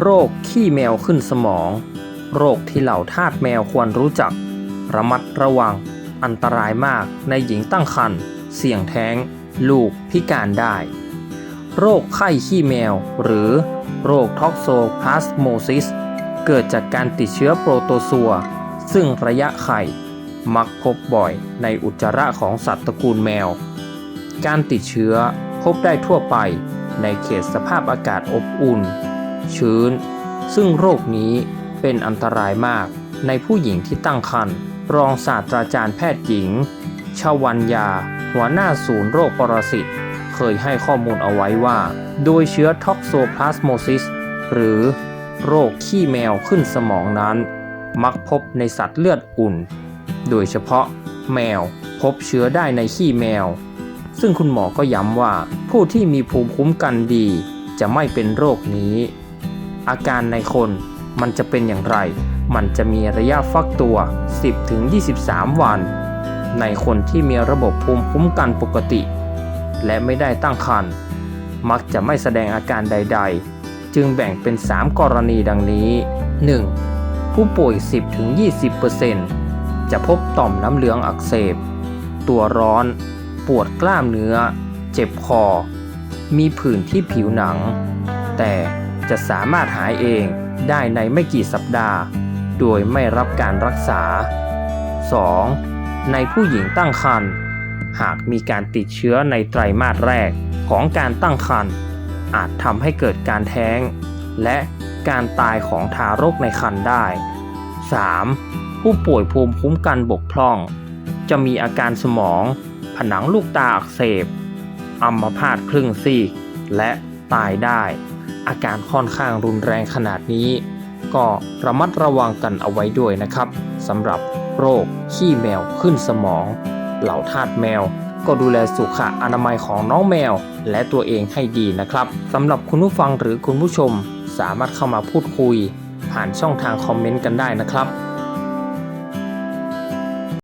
โรคขี้แมวขึ้นสมอง โรคที่เหล่าทาสแมวควรรู้จัก ระมัดระวัง อันตรายมากในหญิงตั้งครรภ์เสี่ยงแท้ง ลูกพิการได้ โรคไข้ขี้แมว หรือโรคท็อกโซพลาสโมซิส เกิดจากการติดเชื้อโปรโตซัว ซึ่งระยะไข่ มักพบบ่อยในอุจจาระของสัตว์ตระกูลแมว การติดเชื้อพบได้ทั่วไปในเขตสภาพอากาศอบอุ่น ชื้น ซึ่งโรคนี้เป็นอันตรายมากในผู้หญิงที่ตั้งครรภ์รองศาสตราจารย์แพทย์หญิง ชวัญญา หัวหน้าศูนย์โรคปรสิต เคยให้ข้อมูลเอาไว้ว่า โดยเชื้อท็อกโซพลาสโมซิสหรือโรคขี้แมวขึ้นสมองนั้น มักพบในสัตว์เลือดอุ่น โดยเฉพาะแมวพบเชื้อได้ในขี้แมว ซึ่งคุณหมอก็ย้ำว่าผู้ที่มีภูมิคุ้มกันดีจะไม่เป็นโรคนี้ อาการในคนมันจะเป็นอย่างไร มันจะมีระยะฟักตัว 10-23 วัน ในคนที่มีระบบภูมิคุ้มกันปกติ และไม่ได้ตั้งครรภ์มักจะไม่แสดงอาการใด ๆ จึงแบ่งเป็น 3 กรณีดังนี้ 1. ผู้ป่วย 10-20%จะพบต่อมน้ำเหลืองอักเสบ ตัวร้อน ปวดกล้ามเนื้อ เจ็บคอ มีผื่นที่ผิวหนัง แต่ จะสามารถหายเองได้ในไม่กี่สัปดาห์ โดยไม่รับการรักษา 2. ในผู้หญิงตั้งครรภ์หากมีการติดเชื้อในไตรมาสแรกของการตั้งครรภ์อาจทำให้เกิดการแท้ง และการตายของทารกในครรภ์ได้ 3. ผู้ป่วยภูมิคุ้มกันบกพร่อง จะมีอาการสมอง ผนังลูกตาอักเสบอัมพาตครึ่งซีก และตายได้ อาการค่อนข้างรุนแรงขนาดนี้ ก็ระมัดระวังกันเอาไว้ด้วยนะครับสำหรับโรคขี้แมวขึ้นสมอง เหล่าทาสแมว ก็ดูแลสุขอนามัยของน้องแมว และตัวเองให้ดีนะครับสำหรับคุณผู้ฟังหรือคุณผู้ชม สามารถเข้ามาพูดคุย ผ่านช่องทางคอมเมนต์กันได้นะครับ